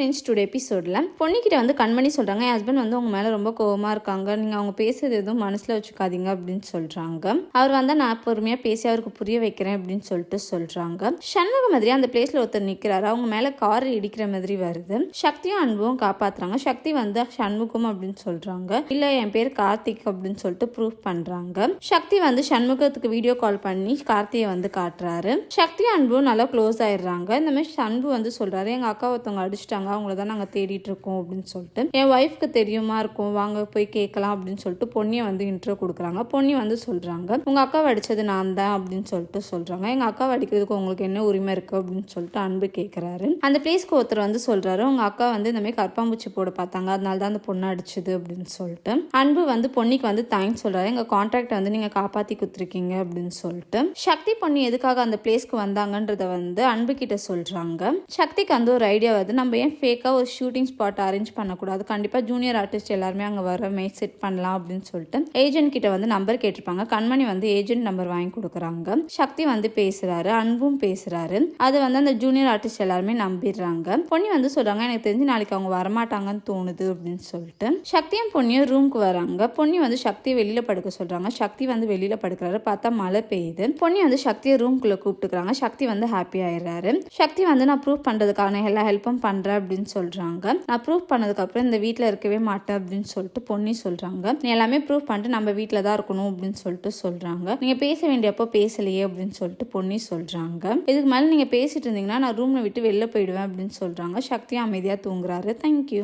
Friends today எபிசோடில் பொண்ணுக்கிட்ட வந்து கண்மணி சொல்கிறாங்க என் ஹஸ்பண்ட் வந்து உங்கள் மேலே ரொம்ப கோவமாக இருக்காங்க. நீங்கள் அவங்க பேசுறது எதுவும் மனசில் வச்சுக்காதீங்க அப்படின்னு சொல்கிறாங்க அவர் வந்தால் நான் பொறுமையாக பேசி அவருக்கு புரிய வைக்கிறேன் அப்படின்னு சொல்லிட்டு சொல்கிறாங்க சண்முக மாதிரி அந்த பிளேஸில் ஒருத்தர் நிற்கிறாரு அவங்க மேலே கார் இடிக்கிற மாதிரி வருது. சக்தியும் அன்பும் காப்பாற்றுறாங்க சக்தி வந்து சண்முகம் அப்படின்னு சொல்கிறாங்க இல்லை என் பேர் கார்த்திக் அப்படின்னு சொல்லிட்டு ப்ரூவ் பண்ணுறாங்க சக்தி வந்து சண்முகத்துக்கு வீடியோ கால் பண்ணி கார்த்தியை வந்து காட்டுறாரு. சக்தி அன்பும் நல்லா க்ளோஸ் ஆயிடுறாங்க. இந்த மாதிரி அன்பு வந்து சொல்கிறாரு எங்கள் அக்கா ஒருத்தவங்க அடிச்சிட்டாங்க. அவங்கள தான் நாங்கள் தேடிட்டு இருக்கோம் அப்படின்னு சொல்லிட்டு. என் ஒய்ஃப்க்கு தெரியுமா இருக்கும்? வாங்க போய் கேட்கலாம் அப்படின்னு சொல்லிட்டு பொண்ணியை வந்து இன்ட்ரோ கொடுக்குறாங்க. பொண்ணி வந்து சொல்கிறாங்க உங்கள் அக்கா அடிச்சது நான் தான் அப்படின்னு சொல்லிட்டு சொல்கிறாங்க எங்கள் அக்கா அடிக்கிறதுக்கு உங்களுக்கு என்ன உரிமை இருக்குது அப்படின்னு சொல்லிட்டு அன்பு கேட்குறாரு அந்த பிளேஸ்க்கு ஒருத்தர் வந்து சொல்கிறாரு உங்கள் அக்கா வந்து இந்தமாரி கற்பாம்பூச்சி போட பார்த்தாங்க. அதனால தான் அந்த பொண்ணை அடிச்சது அப்படின்னு சொல்லிட்டு. அன்பு வந்து பொன்னிக்கு வந்து தேங்க்ஸ் சொல்கிறாரு எங்கள் கான்ட்ராக்டை வந்து நீங்கள் காப்பாற்றி கொடுத்துருக்கீங்க அப்படின்னு சொல்லிட்டு. சக்தி பொண்ணு எதுக்காக அந்த பிளேஸ்க்கு வந்தாங்கன்றத வந்து அன்பு கிட்ட சொல்கிறாங்க சக்திக்கு வந்து ஒரு ஐடியா வருது. நம்ம ஏன் ஃபேக்காக ஒரு ஷூட்டிங் ஸ்பாட் அரேஞ்ச் பண்ணக்கூடாது. கண்டிப்பாக ஜூனியர் ஆர்டிஸ்ட் எல்லாருமே அங்கே வர மாதிரி செட் பண்ணலாம் அப்படின்னு சொல்லிட்டு ஏஜென்ட் கிட்ட வந்து நம்பர் கேட்டிருப்பாங்க. கண்மணி வந்து ஏஜென்ட் நம்பர் வாங்கி கொடுக்குறாங்க. சக்தி வந்து பேசுறாரு அன்பும் பேசுறாரு. அது வந்து அந்த ஜூனியர் ஆர்டிஸ்ட் எல்லாருமே நம்பிடுறாங்க. பொன்னி வந்து சொல்றாங்க எனக்கு தெரிஞ்சு நாளைக்கு அவங்க வரமாட்டாங்கன்னு தோணுது அப்படின்னு சொல்லிட்டு. சக்தியும் பொன்னியும் ரூம்க்கு வராங்க. பொன்னி வந்து சக்தியை வெளியில படுக்க சொல்றாங்க. சக்தி வந்து வெளியில படுக்கிறாரு. பார்த்தா மழை பெய்யுது. பொன்னி வந்து சக்தியை ரூம்குள்ள கூப்பிட்டுக்கிறாங்க. சக்தி வந்து ஹாப்பி ஆயிடுறாரு. சக்தி வந்து நான் ப்ரூவ் பண்றதுக்கான எல்லா ஹெல்ப்பும் பண்றேன் அப்படின்னு சொல்றாங்க. நான் ப்ரூவ் பண்ணதுக்கு அப்புறம் இந்த வீட்டில் இருக்கவே மாட்டேன் அப்படின்னு சொல்லிட்டு பொன்னி சொல்றாங்க. நீ எல்லாமே ப்ரூவ் பண்ணிட்டு நம்ம வீட்டில் தான் இருக்கணும் அப்படின்னு சொல்லிட்டு சொல்றாங்க. நீங்க பேச வேண்டியப்போ பேசலையே அப்படின்னு சொல்லிட்டு பொன்னி சொல்றாங்க. இதுக்கு மேலே நீங்க பேசிட்டு இருந்தீங்கன்னா நான் ரூம்ல விட்டு வெளில போயிடுவேன் அப்படின்னு சொல்றாங்க. சக்தியும் அமைதியா தூங்குறாரு. தேங்க்யூ